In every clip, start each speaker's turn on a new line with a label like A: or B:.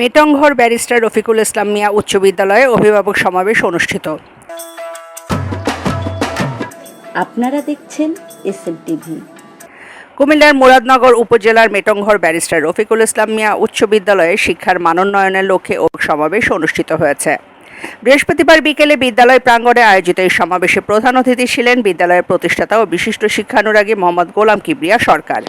A: মেটংঘর barrister Rafiqul Islam Mia উচ্চ বিদ্যালয়ে অভিভাবক সমাবেশ অনুষ্ঠিত।
B: আপনারা দেখছেন এস এম টিভি।
A: কুমিল্লার মুরাদনগর উপজেলার মেটংঘর ব্যারিস্টার রফিকুল ইসলাম মিয়া উচ্চ বিদ্যালয়ে শিক্ষার মানোন্নয়নের লক্ষ্যে ও সমাবেশ অনুষ্ঠিত হয়েছে। বৃহস্পতিবার বিকেলে বিদ্যালয় প্রাঙ্গণে আয়োজিত এই সমাবেশে প্রধান অতিথি ছিলেন বিদ্যালয়ের প্রতিষ্ঠাতা ও বিশিষ্ট শিক্ষানুরাগী মোহাম্মদ গোলাম কিবরিয়া সরকার।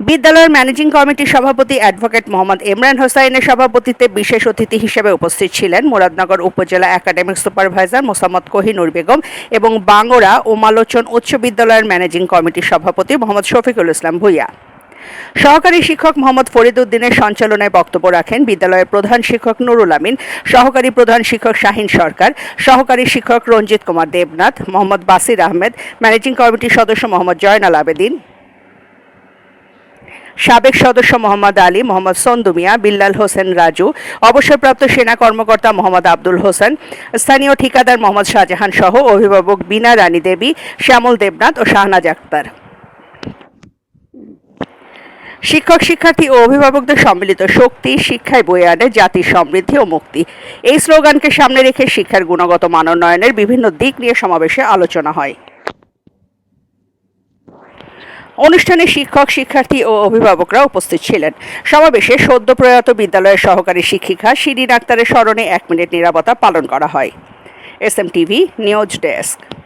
A: বিদ্যালয়ের ম্যানেজিং কমিটির সভাপতি অ্যাডভোকেট মোহাম্মদ ইমরান হোসাইনের সভাপতিত্বে বিশেষ অতিথি হিসেবে উপস্থিত ছিলেন মুরাদনগর উপজেলা একাডেমিক সুপারভাইজার মোসাম্মদ কোহিনুর বেগম এবং বাঙ্গরা ওমালোচন উচ্চ বিদ্যালয়ের ম্যানেজিং কমিটির সভাপতি মোহাম্মদ শফিকুল ইসলাম ভুইয়া। সহকারী শিক্ষক মোহাম্মদ ফরিদ উদ্দিনের সঞ্চালনায় বক্তব্য রাখেন বিদ্যালয়ের প্রধান শিক্ষক নুরুল আমিন, সহকারী প্রধান শিক্ষক শাহিন সরকার, সহকারী শিক্ষক রঞ্জিত কুমার দেবনাথ, মোহাম্মদ বাসির আহমেদ, ম্যানেজিং কমিটির সদস্য মোহাম্মদ জয়নাল আবেদিন সাবেক সদস্য মোহাম্মদ আলী, মোহাম্মদ সন্দুমিয়া, বিল্লাল হোসেন রাজু, অবসরপ্রাপ্ত সেনা কর্মকর্তা মোহাম্মদ আব্দুল হোসেন, স্থানীয় ঠিকাদার মোহাম্মদ শাহজাহান সহ অভিভাবক বিনা রানী দেবী, শ্যামল দেবনাথ ও শাহনাজ আক্তার। শিক্ষক, শিক্ষার্থী ও অভিভাবকদের সম্মিলিত শক্তি, শিক্ষায় বয়ে আনে জাতির সমৃদ্ধি ও মুক্তি। এই স্লোগানকে সামনে রেখে শিক্ষার গুণগত মানোন্নয়নের বিভিন্ন দিক নিয়ে সমাবেশে আলোচনা হয়। অনুষ্ঠানে শিক্ষক, শিক্ষার্থী ও অভিভাবকরা উপস্থিত ছিলেন। সমাবেশে সদ্য প্রয়াত বিদ্যালয়ের সহকারী শিক্ষিকা শিরিন আক্তারের স্মরণে এক মিনিট নিরাপত্তা পালন করা হয়। S M TV news desk.